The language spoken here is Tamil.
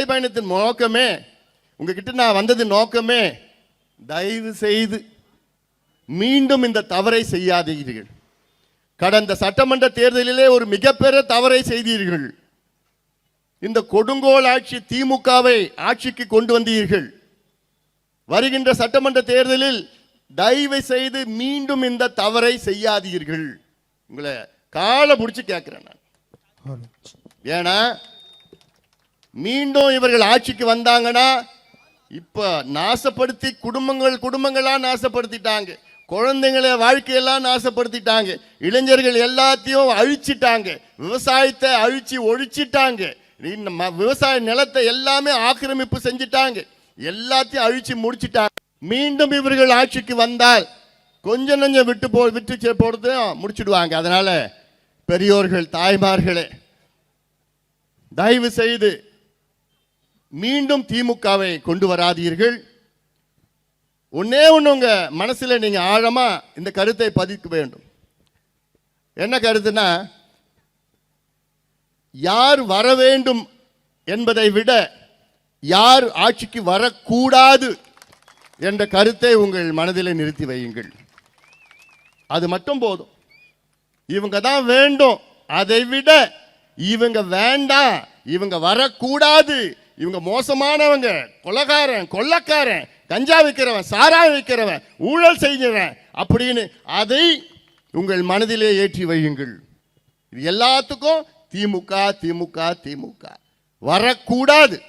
நடைபயணத்தின் நோக்கமே உங்ககிட்ட நான் வந்தது நோக்கமே தயவு செய்து மீண்டும் இந்த தவறை செய்யாதீர்கள். கடந்த சட்டமன்ற தேர்தலிலே ஒரு மிகப்பெரிய தவறை செய்தீர்கள். இந்த கொடுங்கோல் ஆட்சி திமுகவை ஆட்சிக்கு கொண்டு வந்தீர்கள். வருகின்ற சட்டமன்ற தேர்தலில் தயவு செய்து மீண்டும் இந்த தவறை செய்யாதீர்கள். உங்களை காலை பிடிச்சி கேட்கிறேன் நான். ஏன்னா மீண்டும் இவர்கள் ஆட்சிக்கு வந்தாங்கன்னா இப்போ நாசப்படுத்தி குடும்பங்கள் குடும்பங்களாக நாசப்படுத்திட்டாங்க. குழந்தைங்களை வாழ்க்கையெல்லாம் நாசப்படுத்திட்டாங்க. இளைஞர்கள் எல்லாத்தையும் அழிச்சிட்டாங்க. விவசாயத்தை அழிச்சு ஒழிச்சிட்டாங்க. ம- விவசாய நிலத்தை எல்லாமே ஆக்கிரமிப்பு செஞ்சிட்டாங்க. எல்லாத்தையும் அழிச்சு முடிச்சிட்டாங்க. மீண்டும் இவர்கள் ஆட்சிக்கு வந்தால் கொஞ்சம் நஞ்சம் விட்டு போ விட்டு செ- முடிச்சுடுவாங்க. அதனால பெரியோர்கள் தாய்மார்களே தயவு செய்து மீண்டும் திமுகவை கொண்டு வராதீர்கள். ஒன்னே ஒன்று உங்க மனசுல நீங்கள் ஆழமா இந்த கருத்தை பதிக்க வேண்டும். என்ன கருத்துனா யார் வர வேண்டும் என்பதை விட யார் ஆட்சிக்கு வரக்கூடாது என்ற கருத்தை உங்கள் மனதில் நிறுத்தி வையுங்கள். அது மட்டும் போதும். இவங்க தான் வேண்டும். அதை விட இவங்க வேண்டாம். இவங்க வரக்கூடாது இவங்க மோசமானவங்க கொலகாரன் கொள்ளக்காரன் கஞ்சா விற்கிறவன் சாரா விற்கிறவன் ஊழல் செய்கிறவன் அப்படின்னு அதை உங்கள் மனதிலே ஏற்றி வையுங்கள். இது எல்லாத்துக்கும் திமுக திமுக திமுக. வரக்கூடாது.